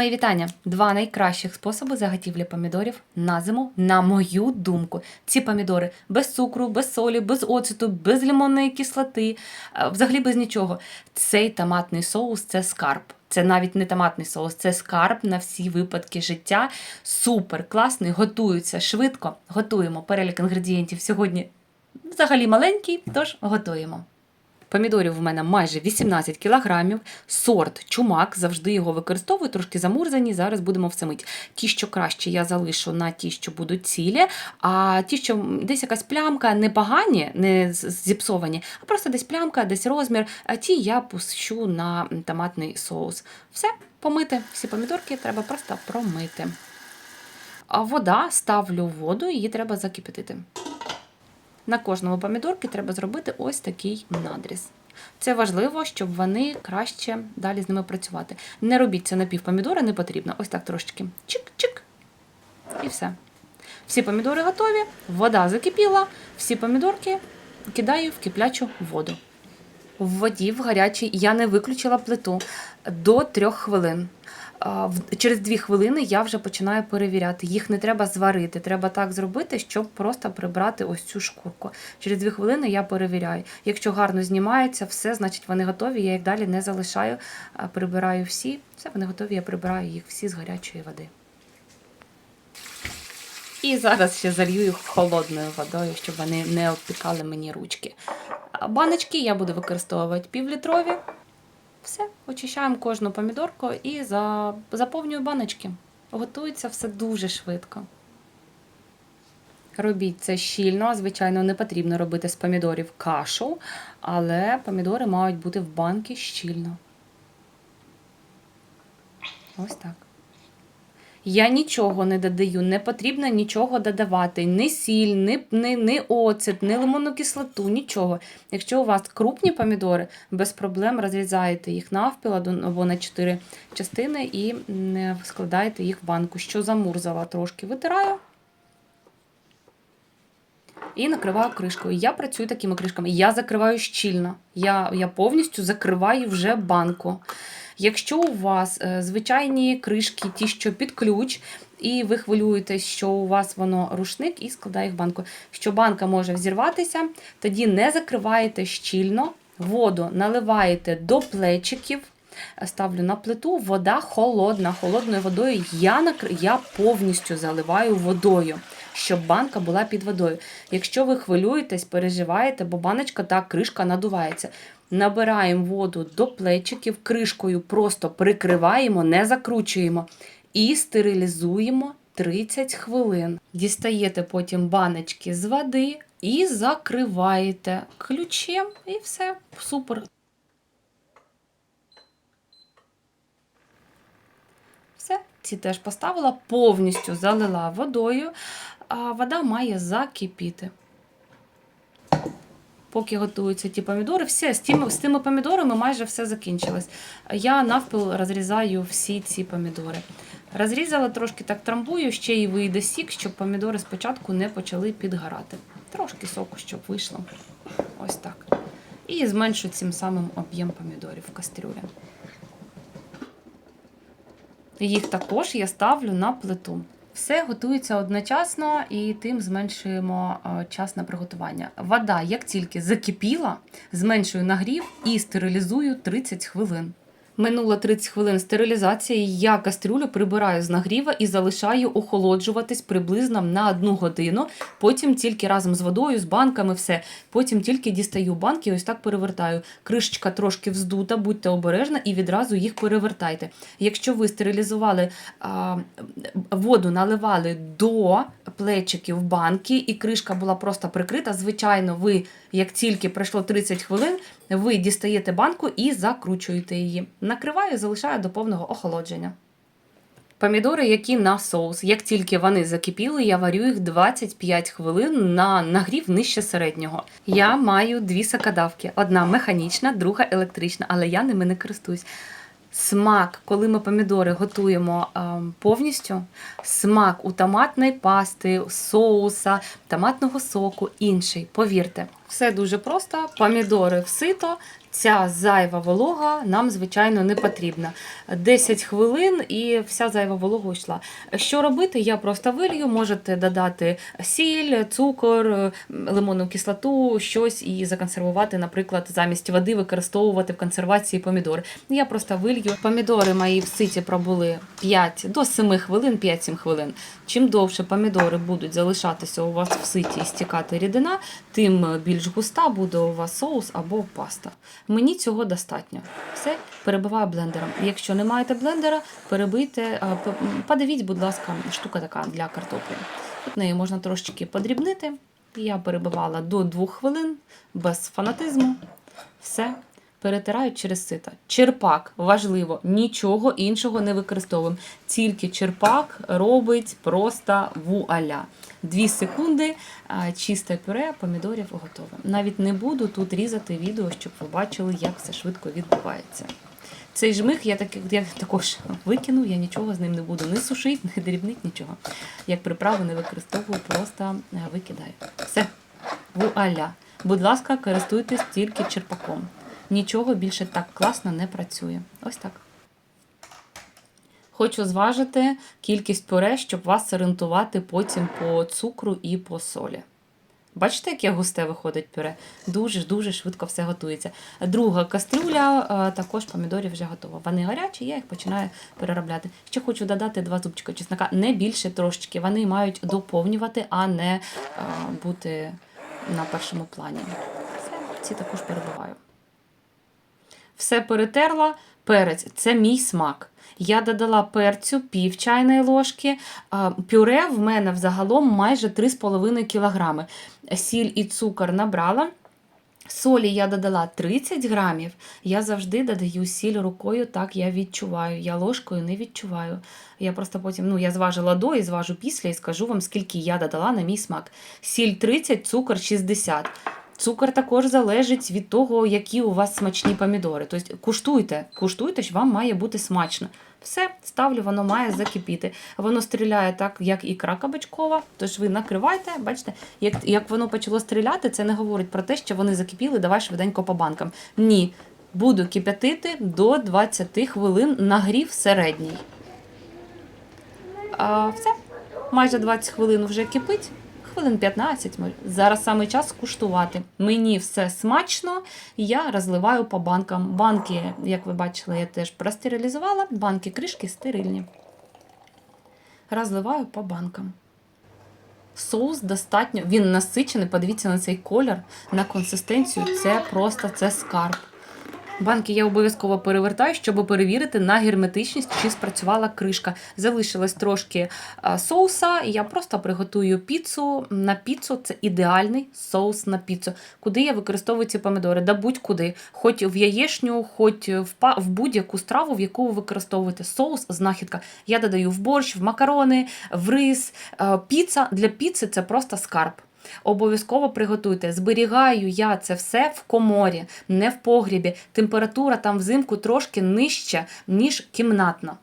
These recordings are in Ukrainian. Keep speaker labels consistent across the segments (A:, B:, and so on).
A: Мої вітання! Два найкращих способи заготівлі помідорів на зиму, на мою думку. Ці помідори без цукру, без солі, без оцету, без лимонної кислоти, е, взагалі без нічого. Цей томатний соус це скарб. Це навіть не томатний соус, це скарб на всі випадки життя. Супер класний, готується швидко. Готуємо перелік інгредієнтів сьогодні взагалі маленький, тож готуємо. Помідорів в мене майже 18 кілограмів. Сорт чумак, завжди його використовую, трошки замурзані. Зараз будемо все мить. Ті, що краще, я залишу на ті, що будуть цілі. А ті, що десь якась плямка, не погані, не зіпсовані, а просто десь плямка, десь розмір. А ті я пущу на томатний соус. Все, помити. Всі помідорки треба просто промити. А вода ставлю в воду, її треба закипятити. На кожному помідорки треба зробити ось такий надріз. Це важливо, щоб вони краще далі з ними працювати. Не робіть це на пів помідора, не потрібно. Ось так трошечки. Чик-чик. І все. Всі помідори готові, вода закипіла, всі помідорки кидаю в киплячу воду. В воді в гарячій я не виключила плиту до трьох хвилин. Через дві хвилини я вже починаю перевіряти. Їх не треба зварити. Треба так зробити, щоб просто прибрати ось цю шкурку. Через дві хвилини я перевіряю. Якщо гарно знімається, все, значить вони готові. Я їх далі не залишаю, прибираю всі. Все, вони готові, я прибираю їх всі з гарячої води. І зараз ще залью їх холодною водою, щоб вони не обпікали мені ручки. Баночки я буду використовувати півлітрові. Все, очищаємо кожну помідорку і за... заповнюю баночки. Готується все дуже швидко. Робіть це щільно. Звичайно, не потрібно робити з помідорів кашу, але помідори мають бути в банки щільно. Ось так. Я нічого не додаю, не потрібно нічого додавати. Ні сіль, ні, ні, ні оцет, ні лимонну кислоту, нічого. Якщо у вас крупні помідори, без проблем розрізаєте їх навпіл або на чотири частини і м, складаєте їх в банку. Що замурзала трошки, витираю. І накриваю кришкою. Я працюю такими кришками. Я закриваю щільно. Я, я повністю закриваю вже банку. Якщо у вас е, звичайні кришки, ті, що під ключ, і ви хвилюєтесь, що у вас воно рушник, і складає їх банку. Що банка може взірватися, тоді не закриваєте щільно, воду наливаєте до плечиків. Ставлю на плиту, вода холодна. Холодною водою я накр... я повністю заливаю водою, щоб банка була під водою. Якщо ви хвилюєтесь, переживаєте, бо баночка та кришка надувається. Набираємо воду до плечиків, кришкою просто прикриваємо, не закручуємо і стерилізуємо 30 хвилин. Дістаєте потім баночки з води і закриваєте ключем, і все супер. Все, ці теж поставила, повністю залила водою, а вода має закипіти. Поки готуються ті помідори, все, з тими, з тими помідорами майже все закінчилось. Я навпіл розрізаю всі ці помідори. Розрізала трошки так трамбую, ще й вийде сік, щоб помідори спочатку не почали підгорати. Трошки соку, щоб вийшло. Ось так. І зменшу цим самим об'єм помідорів в кастрюлі. Їх також я ставлю на плиту. Все готується одночасно і тим зменшуємо е, час на приготування. Вода, як тільки закипіла, зменшую нагрів і стерилізую 30 хвилин. Минуло 30 хвилин стерилізації, я кастрюлю прибираю з нагріва і залишаю охолоджуватись приблизно на одну годину. Потім тільки разом з водою, з банками, все. Потім тільки дістаю банки, ось так перевертаю. Кришечка трошки вздута, будьте обережні і відразу їх перевертайте. Якщо ви стерилізували а, воду, наливали до плечиків банки, і кришка була просто прикрита, звичайно, ви, як тільки пройшло 30 хвилин, ви дістаєте банку і закручуєте її. Накриваю, і залишаю до повного охолодження. Помідори, які на соус. Як тільки вони закипіли, я варю їх 25 хвилин на нагрів нижче середнього. Я маю дві сакадавки: одна механічна, друга електрична, але я ними не користуюсь. Смак, коли ми помідори готуємо ем, повністю, смак у томатної пасти, соуса, томатного соку інший. Повірте, все дуже просто. Помідори в сито, ця зайва волога нам, звичайно, не потрібна. 10 хвилин і вся зайва волога йшла. Що робити? Я просто вилью, можете додати сіль, цукор, лимонну кислоту, щось і законсервувати, наприклад, замість води використовувати в консервації помідори. Я просто вилью. Помідори мої в ситі пробули 5 до 7 хвилин, 5-7 хвилин. Чим довше помідори будуть залишатися у вас в ситі і стікати рідина, тим більш густа буде у вас соус або паста. Мені цього достатньо. Все, перебиваю блендером. Якщо не маєте блендера, перебийте, подивіть, будь ласка, штука така для картоплі. Тут неї можна трошечки подрібнити. Я перебивала до 2 хвилин без фанатизму. Все. Перетирають через сито. Черпак важливо, нічого іншого не використовуємо. Тільки черпак робить просто вуаля. Дві секунди, чисте пюре помідорів готове. Навіть не буду тут різати відео, щоб ви бачили, як все швидко відбувається. Цей жмих я, так, я також викину, я нічого з ним не буду ні сушити, ні дрібнити, нічого. Як приправу не використовую, просто е, викидаю. Все, вуаля. Будь ласка, користуйтесь тільки черпаком. Нічого більше так класно не працює. Ось так. Хочу зважити кількість пюре, щоб вас орієнтувати потім по цукру і по солі. Бачите, яке густе виходить пюре? Дуже-дуже швидко все готується. Друга кастрюля, е, також помідорів вже готова. Вони гарячі, я їх починаю переробляти. Ще хочу додати два зубчика чеснока, не більше трошечки. Вони мають доповнювати, а не е, бути на першому плані. Все, ці також перебиваю. Все перетерла. Перець це мій смак. Я додала перцю пів чайної ложки. Пюре в мене взагалом майже 3,5 кг. Сіль і цукор набрала. Солі я додала 30 грамів. Я завжди додаю сіль рукою, так я відчуваю. Я ложкою не відчуваю. Я просто потім ну, я зважила до і зважу після і скажу вам, скільки я додала на мій смак. Сіль 30, цукор 60. Цукор також залежить від того, які у вас смачні помідори. Тобто куштуйте, куштуйте, що вам має бути смачно. Все, ставлю, воно має закипіти. Воно стріляє так, як ікра кабачкова. Тож ви накривайте, бачите, як, як воно почало стріляти, це не говорить про те, що вони закипіли, давай швиденько по банкам. Ні. Буду кип'ятити до 20 хвилин нагрів середній. А, все. Майже 20 хвилин вже кипить. Хвилин 15. Зараз саме час куштувати. Мені все смачно, я розливаю по банкам. Банки, як ви бачили, я теж простерилізувала. Банки кришки стерильні. Розливаю по банкам. Соус достатньо, він насичений. Подивіться на цей колір, на консистенцію. Це просто це скарб. Банки я обов'язково перевертаю, щоб перевірити на герметичність, чи спрацювала кришка. Залишилось трошки соуса, і я просто приготую піцу. На піцу це ідеальний соус на піцу. Куди я використовую ці помідори? Да будь-куди. Хоч в яєшню, хоч в будь-яку страву, в яку ви використовуєте соус, знахідка. Я додаю в борщ, в макарони, в рис. Е, Піца для піци це просто скарб. Обов'язково приготуйте. Зберігаю я це все в коморі, не в погрібі. Температура там взимку трошки нижча, ніж кімнатна.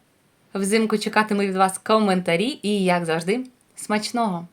A: Взимку чекатиму від вас коментарі і, як завжди, смачного!